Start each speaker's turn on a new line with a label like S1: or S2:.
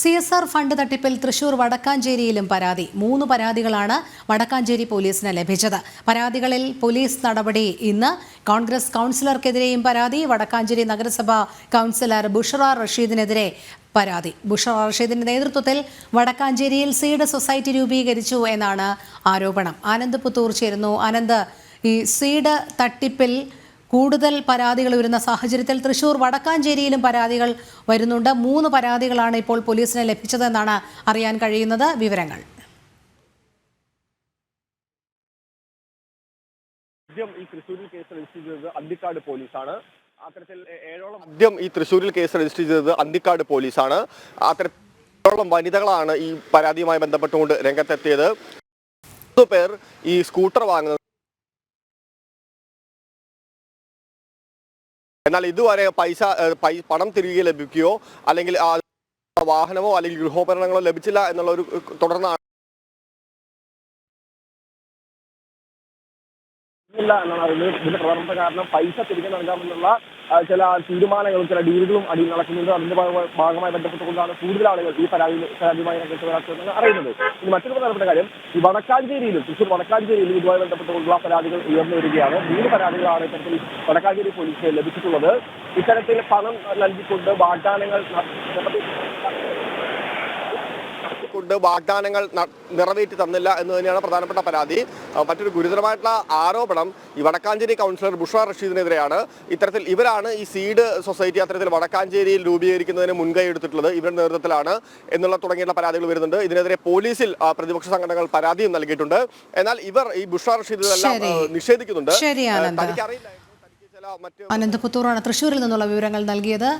S1: C S R fund തട്ടിപ്പിൽ തൃശൂർ വടക്കാഞ്ചേരിയിലും പരാതി. മൂന്ന് പരാതികളാണ് വടക്കാഞ്ചേരി പോലീസിന് ലഭിച്ചത്. പരാതികളിൽ പോലീസ് നടപടി ഇന്ന്. കോൺഗ്രസ് കൗൺസിലർക്കെതിരെയും പരാതി. വടക്കാഞ്ചേരി നഗരസഭ കൗൺസിലർ ബുഷറ റഷീദിനെതിരെ പരാതി. ബുഷറ റഷീദിന്റെ നേതൃത്വത്തിൽ വടക്കാഞ്ചേരിയിൽ സീഡ് സൊസൈറ്റി രൂപീകരിച്ചു എന്നാണ് ആരോപണം. ആനന്ദ് പുത്തൂർ ചേരുന്നു. ആനന്ദ് ഈ സീഡ് തട്ടിപ്പിൽ കൂടുതൽ പരാതികൾ വരുന്ന സാഹചര്യത്തിൽ തൃശൂർ വടക്കാഞ്ചേരിയിലും പരാതികൾ വരുന്നുണ്ട്. മൂന്ന് പരാതികളാണ് ഇപ്പോൾ പോലീസിന് ലഭിച്ചതെന്നാണ് അറിയാൻ കഴിയുന്നത്. വിവരങ്ങൾ.
S2: ആദ്യം ഈ തൃശ്ശൂരിൽ കേസ് രജിസ്റ്റർ ചെയ്തത് അന്തിക്കാട് പോലീസാണ്. അത്തരത്തിൽ ഏഴോളം ആദ്യം ഈ തൃശ്ശൂരിൽ കേസ് രജിസ്റ്റർ ചെയ്തത് അന്തിക്കാട് പോലീസാണ്. അത്തരത്തോളം വനിതകളാണ് ഈ പരാതിയുമായി ബന്ധപ്പെട്ടുകൊണ്ട് രംഗത്തെത്തിയത്. പേർ ഈ സ്കൂട്ടർ വാങ്ങുന്നത് എന്നാൽ ഇതുവരെ പൈസ പണം തിരികെ ലഭിക്കുകയോ അല്ലെങ്കിൽ വാഹനമോ അല്ലെങ്കിൽ ഗൃഹോപകരണങ്ങളോ ലഭിച്ചില്ല എന്നുള്ള ഒരു തുടർന്നാണ് ഇല്ല എന്നാണ് അതിന് ഇതിന്റെ പ്രധാനപ്പെട്ട കാരണം പൈസ തിരികെ നൽകാമെന്നുള്ള ചില തീരുമാനങ്ങളും ചില ഡീലുകളും അടിയിൽ നടക്കുന്നുണ്ട്. അതിന്റെ ഭാഗമായി- ബന്ധപ്പെട്ടുകൊണ്ടാണ് കൂടുതൽ ആളുകൾ ഈ പരാതി പരാതിയുമായി രംഗത്ത് വരാത്തതെന്ന് അറിയുന്നത്. ഇനി മറ്റൊരു പ്രധാനപ്പെട്ട കാര്യം ഈ വടക്കാഞ്ചേരിയിലും തൃശ്ശൂർ വടക്കാഞ്ചേരിയിലും ഇതുമായി ബന്ധപ്പെട്ടുകൊണ്ടുള്ള പരാതികൾ ഉയർന്നു വരികയാണ്. മൂന്ന് പരാതികളാണ് ഇത്തരത്തിൽ വടക്കാഞ്ചേരി പോലീസിന് ലഭിച്ചിട്ടുള്ളത്. ഇത്തരത്തിൽ പണം നൽകിക്കൊണ്ട് വാഗ്ദാനങ്ങൾ കൊണ്ട് വാഗ്ദാനങ്ങൾ നിറവേറ്റി തന്നില്ല എന്ന് തന്നെയാണ് പ്രധാനപ്പെട്ട പരാതി. മറ്റൊരു ഗുരുതരമായിട്ടുള്ള ആരോപണം ഈ വടക്കാഞ്ചേരി കൗൺസിലർ ബുഷ റഷീദിനെതിരെയാണ്. ഇത്തരത്തിൽ ഇവരാണ് ഈ സീഡ് സൊസൈറ്റി അത്തരത്തിൽ വടക്കാഞ്ചേരിയിൽ രൂപീകരിക്കുന്നതിന് മുൻകൈ എടുത്തിട്ടുള്ളത്. ഇവരുടെ നേതൃത്വത്തിലാണ് എന്നുള്ള തുടങ്ങിയുള്ള പരാതികൾ വരുന്നുണ്ട്. ഇതിനെതിരെ പോലീസിൽ പ്രതിപക്ഷ സംഘടനകൾ പരാതിയും നൽകിയിട്ടുണ്ട്. എന്നാൽ ഇവർ ഈ ബുഷ റഷീദ് ഇതെല്ലാം നിഷേധിക്കുന്നുണ്ട്.
S1: അനന്തപുത്തൂറാണ് പുത്തൂറാണ് നിന്നുള്ള വിവരങ്ങൾ നൽകിയത്.